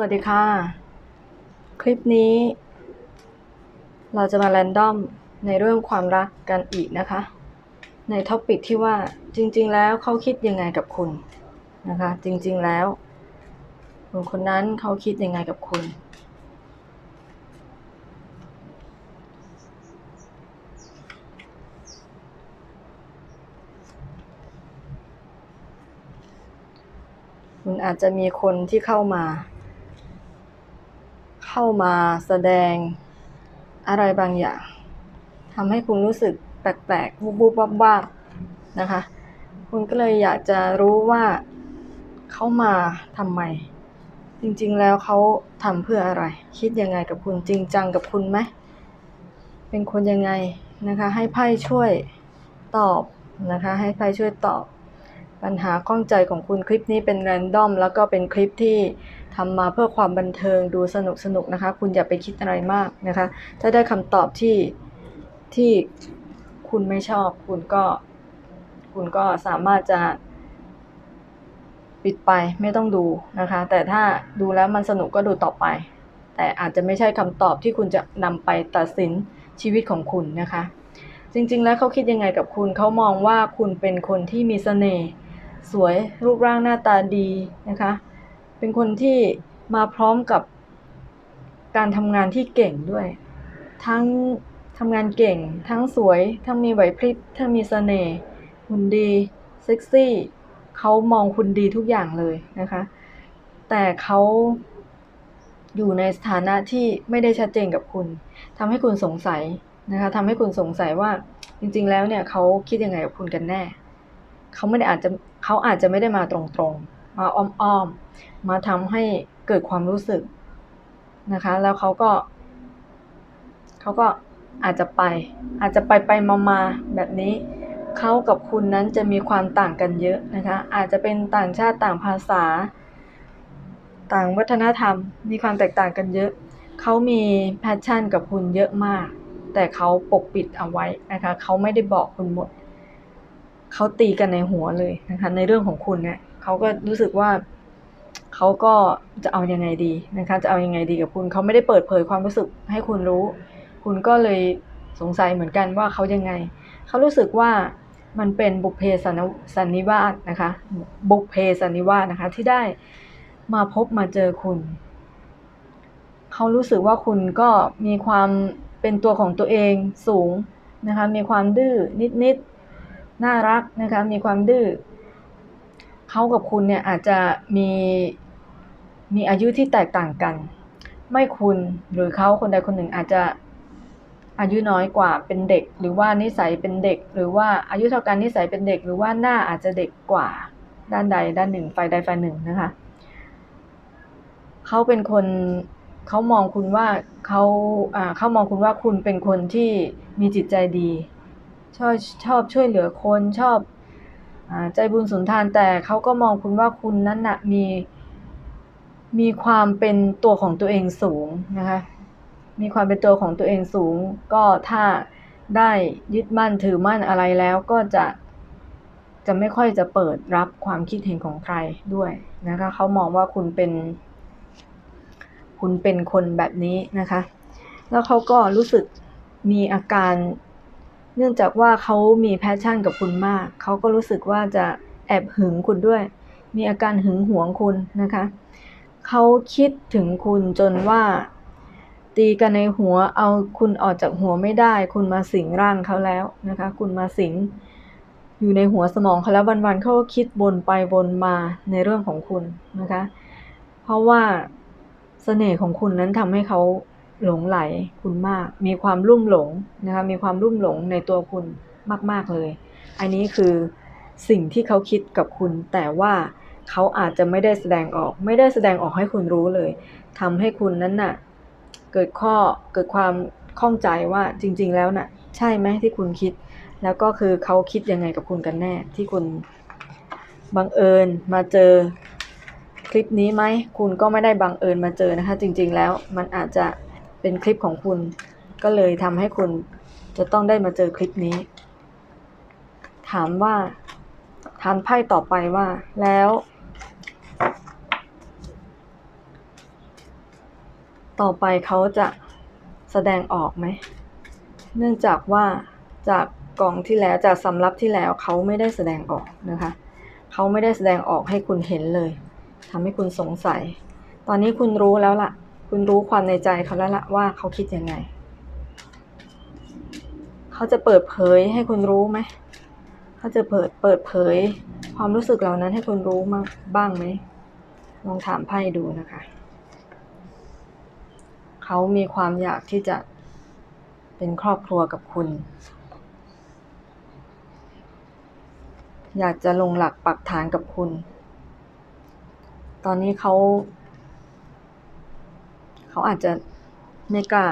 วัสดีค่ะ คลิปนี้ เราจะมาแรนดอมในเรื่องความรักกันอีกนะคะ ในท็อปิกที่ว่าจริง ๆ แล้วเขาคิดยังไงกับคุณนะคะ จริง ๆ แล้วคนคนนั้นเขาคิดยังไงกับคุณ คุณอาจจะมีคนที่เข้ามา เข้ามาแสดงอะไรบางอย่างทำให้คุณรู้สึกแปลกๆวูบๆวับๆนะคะ คุณก็เลยอยากจะรู้ว่าเขามาทำไม จริงๆแล้วเขาทำเพื่ออะไร คิดยังไงกับคุณจริงจังกับคุณไหมเป็นคนยังไงนะคะ ให้ไพ่ช่วยตอบนะคะ ให้ไพ่ช่วยตอบ ปัญหาข้องใจของคุณคลิปนี้เป็นแรนดอม แล้วก็เป็นคลิปที่ ทำมาเพื่อความบันเทิงดูสนุกสนุกนะคะ คุณอย่าไปคิดอะไรมากนะคะ ถ้าได้คำตอบที่ที่คุณไม่ชอบ คุณก็ คุณก็สามารถจะปิดไปไม่ต้องดูนะคะ แต่ถ้าดูแล้วมันสนุกก็ดูต่อไป แต่อาจจะไม่ใช่คำตอบที่คุณจะนำไปตัดสินชีวิตของคุณนะคะ จริงๆแล้วเขาคิดยังไงกับคุณเขามองว่าคุณเป็นคนที่มีเสน่ห์สวยรูปร่างหน้าตาดีนะคะ เป็นคนที่มาพร้อมกับการทำงานที่เก่งด้วย ทั้งทำงานเก่ง ทั้งสวย ทั้งมีไหวพริบ ทั้งมีเสน่ห์หุ่นดีเซ็กซี่เขามองคุณดีทุกอย่างเลยนะคะ แต่เขาอยู่ในสถานะที่ไม่ได้ชัดเจนกับคุณทำให้คุณสงสัยนะคะทำให้คุณสงสัยว่าจริง ๆ แล้วเนี่ยเขาคิดยังไงกับคุณกันแน่เขาไม่ได้อาจจะเขาอาจจะไม่ได้มาตรงๆ มาอ้อมๆ มาทำให้เกิดความรู้สึกนะคะ แล้วเขาก็เขาก็อาจจะไป อาจจะไปไปมามาแบบนี้เขากับคุณนั้นจะมีความต่างกันเยอะนะคะ อาจจะเป็นต่างชาติต่างภาษา ต่างวัฒนธรรม มีความแตกต่างกันเยอะเขามีแพชชั่นกับคุณเยอะมาก แต่เขาปกปิดเอาไว้นะคะเขาไม่ได้บอกคุณหมดเขาตีกันในหัวเลยนะคะ ในเรื่องของคุณเนี่ยเขาก็รู้สึกว่า เขาก็จะเอายังไงดีนะคะ จะเอายังไงดีกับคุณเขาไม่ได้เปิดเผยความรู้สึกให้คุณรู้ คุณก็เลยสงสัยเหมือนกันว่าเขายังไง เขารู้สึกว่ามันเป็นบุพเพสันนสันนิวาสนะคะ บุพเพสันนิวาสนะคะ ที่ได้มาพบมาเจอคุณ เขารู้สึกว่าคุณก็มีความเป็นตัวของตัวเองสูงนะคะ มีความดื้อนิดๆน่ารักนะคะ มีความดื้อ เขากับคุณเนี่ยอาจจะมีมีอายุที่แตกต่างกัน ไม่คุณหรือเขาคนใดคนหนึ่งอาจจะอายุน้อยกว่าเป็นเด็ก หรือว่านิสัยเป็นเด็ก หรือว่าอายุเท่ากันนิสัยเป็นเด็ก หรือว่าหน้าอาจจะเด็กกว่าด้านใดด้านหนึ่งฝ่ายใดฝ่ายหนึ่งนะคะเขาเป็นคนเขามองคุณว่าเขาอ่าเขามองคุณว่าคุณเป็นคนที่มีจิตใจดี ชอบชอบช่วยเหลือคนชอบ ใจบุญสุนทานแต่เขาก็มองคุณว่าคุณนั้นนะมี มีความเป็นตัวของตัวเองสูงนะคะมีความเป็นตัวของตัวเองสูง ก็ถ้าได้ยึดมั่นถือมั่นอะไรแล้วก็จะจะไม่ค่อยจะเปิดรับความคิดเห็นของใครด้วยนะคะเขามองว่าคุณเป็น คุณเป็นคนแบบนี้นะคะ แล้วเขาก็รู้สึกมีอาการ เนื่องจากว่าเขามีแพชชั่นกับคุณมาก เขาก็รู้สึกว่าจะแอบหึงคุณด้วย มีอาการหึงหวงคุณนะคะ เขาคิดถึงคุณจนว่า ตีกันในหัวเอาคุณออกจากหัวไม่ได้ คุณมาสิงร่างเขาแล้วนะคะ คุณมาสิงอยู่ในหัวสมองเขาแล้ววันๆเขาก็คิดวนไปวนมาในเรื่องของคุณนะคะ เพราะว่าเสน่ห์ของคุณนั้นทำให้เขา หลงไหลคุณมาก มีความลุ่มหลงนะคะมีความลุ่มหลงในตัวคุณมาก ๆเลย อันนี้คือสิ่งที่เขาคิดกับคุณ แต่ว่าเขาอาจจะไม่ได้แสดงออก ไม่ได้แสดงออกให้คุณรู้เลยทำให้คุณนั้นน่ะเกิดข้อเกิดความข้องใจว่าจริง ๆ แล้วน่ะ ใช่ไหมที่คุณคิด แล้วก็คือเขาคิดยังไงกับคุณกันแน่ ที่คุณบังเอิญมาเจอคลิปนี้ไหมคุณก็ไม่ได้บังเอิญมาเจอนะคะ จริง ๆ แล้วมันอาจจะ เป็นคลิปของคุณ ก็เลยทำให้คุณจะต้องได้มาเจอคลิปนี้ ถามว่าทานไพ่ต่อไปว่า แล้ว ต่อไปเขาจะแสดงออกไหม เนื่องจากว่าจากกล่องที่แล้วจากสำรับที่แล้วเขาไม่ได้แสดงออกนะคะเขาไม่ได้แสดงออกให้คุณเห็นเลยทำให้คุณสงสัย ตอนนี้คุณรู้แล้วล่ะ คุณรู้ความในใจเขาแล้วละว่าเขาคิดยังไง เขาจะเปิดเผยให้คุณรู้ไหม เขาจะเปิดเปิดเผย ความรู้สึกเหล่านั้นให้คุณรู้มั้งบ้างไหม ลองถามไพ่ดูนะคะ เขามีความอยากที่จะเป็นครอบครัวกับคุณ อยากจะลงหลักปักฐานกับคุณ ตอนนี้เขา เขาอาจจะไม่กล้า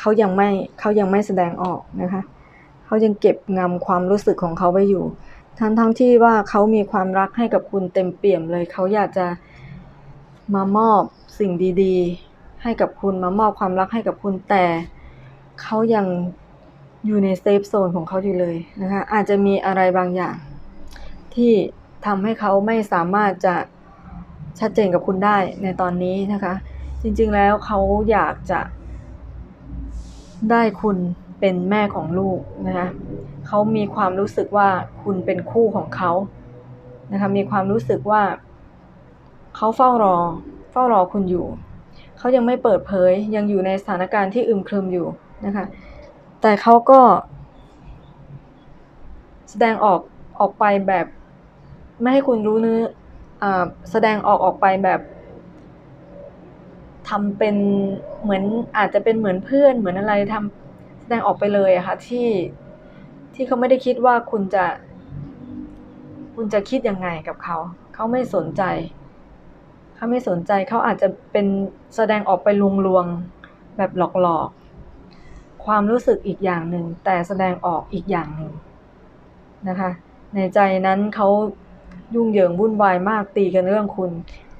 เขายังไม่เขายังไม่แสดงออกนะคะเขายังเก็บงำความรู้สึกของเขาไว้อยู่ ทั้งทั้งที่ว่าเขามีความรักให้กับคุณเต็มเปี่ยมเลย เขาอยากจะมามอบสิ่งดีๆ ให้กับคุณมามอบความรักให้กับคุณแต่เขายังอยู่ในเซฟโซนของเขาอยู่เลยนะคะอาจจะมีอะไรบางอย่าง ที่ทำให้เขาไม่สามารถจะชัดเจนกับคุณได้ในตอนนี้นะคะ จริง ๆ แล้วเขาอยากจะได้คุณเป็นแม่ของลูกนะคะเขามีความรู้สึกว่าคุณเป็นคู่ของเขานะคะมีความรู้สึกว่าเขาเฝ้ารอ เฝ้ารอคุณอยู่ เขายังไม่เปิดเผยยังอยู่ในสถานการณ์ที่อึมครึมอยู่นะคะ แต่เขาก็ แสดงออกออกไปแบบ ไม่ให้คุณรู้เนื้ออ่าแสดงออกออกไปแบบ ทำเป็นเหมือนอาจจะเป็นเหมือนเพื่อนเหมือนอะไรทำแสดงออกไปเลยอะค่ะที่ที่เขาไม่ได้คิดว่าคุณจะ คุณจะคิดยังไงกับเขา เขาไม่สนใจ เขาไม่สนใจเขาอาจจะเป็นแสดงออกไปลวงๆแบบหลอกๆ ความรู้สึกอีกอย่างหนึ่ง แต่แสดงออกอีกอย่างหนึ่งนะคะ ในใจนั้นเขายุ่งเหยิงวุ่นวายมากตีกันเรื่องคุณ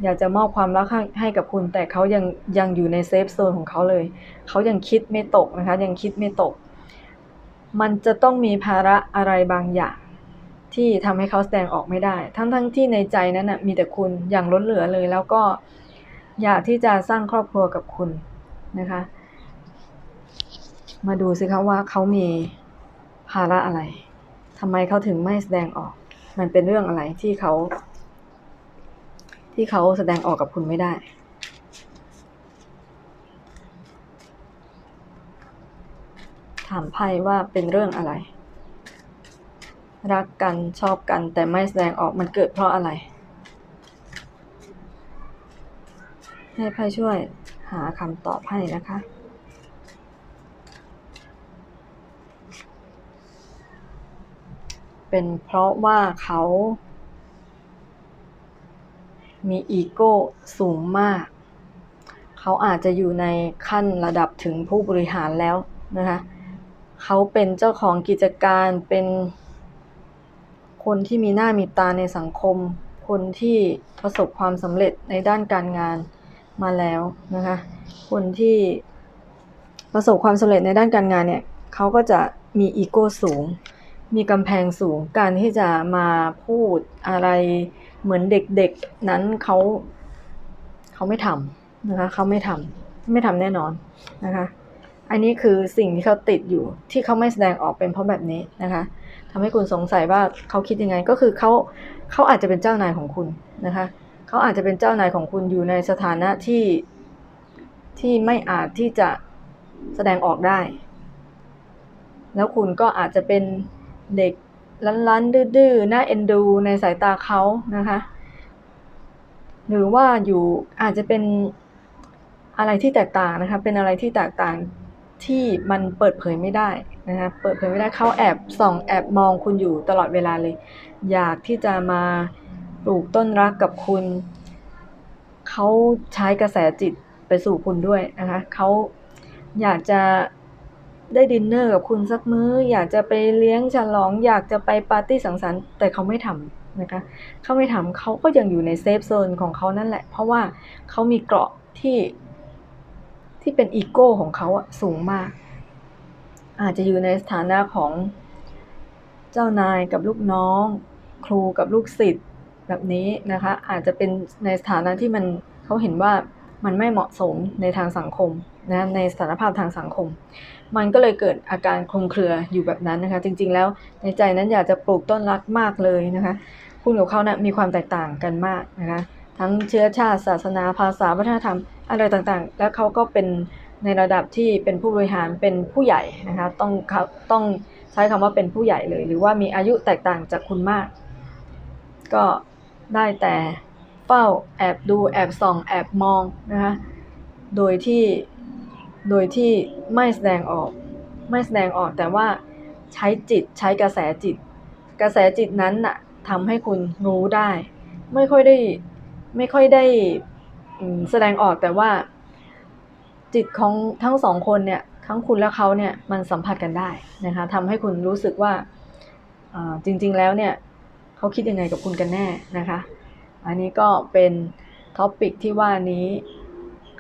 อยากจะมอบความรักให้กับคุณ แต่เขายังยังอยู่ในเซฟโซนของเขาเลย เขายังคิดไม่ตกนะคะ ยังคิดไม่ตก มันจะต้องมีภาระอะไรบางอย่าง ที่ทำให้เขาแสดงออกไม่ได้ ทั้งทั้งที่ในใจนั้นนะมีแต่คุณอย่างล้นเหลือเลย แล้วก็อยากที่จะสร้างครอบครัวกับคุณนะคะ มาดูสิคะว่าเขามีภาระอะไรทำไมเขาถึงไม่แสดงออก มันเป็นเรื่องอะไรที่เขา ที่เขาแสดงออกกับคุณไม่ได้ ถามไพ่ว่าเป็นเรื่องอะไร รักกันชอบกันแต่ไม่แสดงออกมันเกิดเพราะอะไร ให้ไพ่ช่วยหาคำตอบให้นะคะเป็นเพราะว่าเขา มีอีโก้สูงมาก เขาอาจจะอยู่ในขั้นระดับถึงผู้บริหารแล้วนะคะเขาเป็นเจ้าของกิจการเป็นคนที่มีหน้ามีตาในสังคม คนที่ประสบความสำเร็จในด้านการงานมาแล้วนะคะ คนที่ประสบความสำเร็จในด้านการงานเนี่ยเขาก็จะมีอีโก้สูง มีกำแพงสูง การที่จะมาพูดอะไร เหมือนเด็กๆนั้นเขาเขาไม่ทำนะคะเขาไม่ทำไม่ทำแน่นอนนะคะ อันนี้คือสิ่งที่เขาติดอยู่ที่เขาไม่แสดงออกเป็นเพราะแบบนี้นะคะทำให้คุณสงสัยว่าเขาคิดยังไงก็คือเขาเขาอาจจะเป็นเจ้านายของคุณนะคะเขาอาจจะเป็นเจ้านายของคุณอยู่ในสถานะที่ที่ไม่อาจที่จะแสดงออกได้ แล้วคุณก็อาจจะเป็นเด็ก ลันๆดื้อๆน่าเอ็นดูในสายตาเขานะคะ หรือว่าอยู่อาจจะเป็นอะไรที่แตกต่างนะคะ เป็นอะไรที่แตกต่างที่มันเปิดเผยไม่ได้นะคะเปิดเผยไม่ได้เขาแอบส่องแอบมองคุณอยู่ตลอดเวลาเลย อยากที่จะมาปลูกต้นรักกับคุณ เขาใช้กระแสจิตไปสู่คุณด้วยนะคะเขาอยากจะ ได้ดินเนอร์กับคุณสักมื้อ อยากจะไปเลี้ยงฉลอง อยากจะไปปาร์ตี้สังสรรค์ แต่เขาไม่ทำนะคะเขาไม่ทำเขาก็ยังอยู่ในเซฟโซนของเขานั่นแหละ เพราะว่าเขามีเกราะที่ที่เป็นอีโก้ของเขาอะสูงมาก อาจจะอยู่ในสถานะของเจ้านายกับลูกน้อง ครูกับลูกศิษย์แบบนี้นะคะ อาจจะเป็นในสถานะที่มันเขาเห็นว่ามันไม่เหมาะสมในทางสังคม นะในสถานภาพทางสังคม มันก็เลยเกิดอาการคลุมเครืออยู่แบบนั้นนะคะ จริงๆแล้วในใจนั้นอยากจะปลูกต้นรักมากเลยนะคะ คุณกับเขานะ่ะมีความแตกต่างกันมากนะคะ ทั้งเชื้อชาติศาสนาภาษาวัฒนธรรมอะไรต่างๆ แล้วเขาก็เป็นในระดับที่เป็นผู้บริหารเป็นผู้ใหญ่นะคะต้องเขาต้องใช้คำว่าเป็นผู้ใหญ่เลย หรือว่ามีอายุแตกต่างจากคุณมาก ก็ได้แต่เฝ้าแอบดูแอบส่องแอบมองนะคะโดยที่ โดยที่ไม่แสดงออก ไม่แสดงออกแต่ว่าใช้จิตใช้กระแสจิต กระแสจิตนั้นน่ะทำให้คุณรู้ได้ ไม่ค่อยได้ไม่ค่อยได้แสดงออกแต่ว่า จิตของทั้งสองคนเนี่ยทั้งคุณและเขาเนี่ยมันสัมผัสกันได้นะคะทำให้คุณรู้สึกว่าจริง ๆ แล้วเนี่ยเขาคิดยังไงกับคุณกันแน่นะคะ อันนี้ก็เป็นท็อปิกที่ว่านี้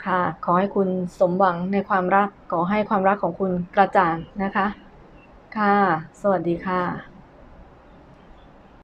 ค่ะ ขอให้คุณสมหวังในความรัก ขอให้ความรักของคุณกระจ่างนะคะ ค่ะ สวัสดีค่ะ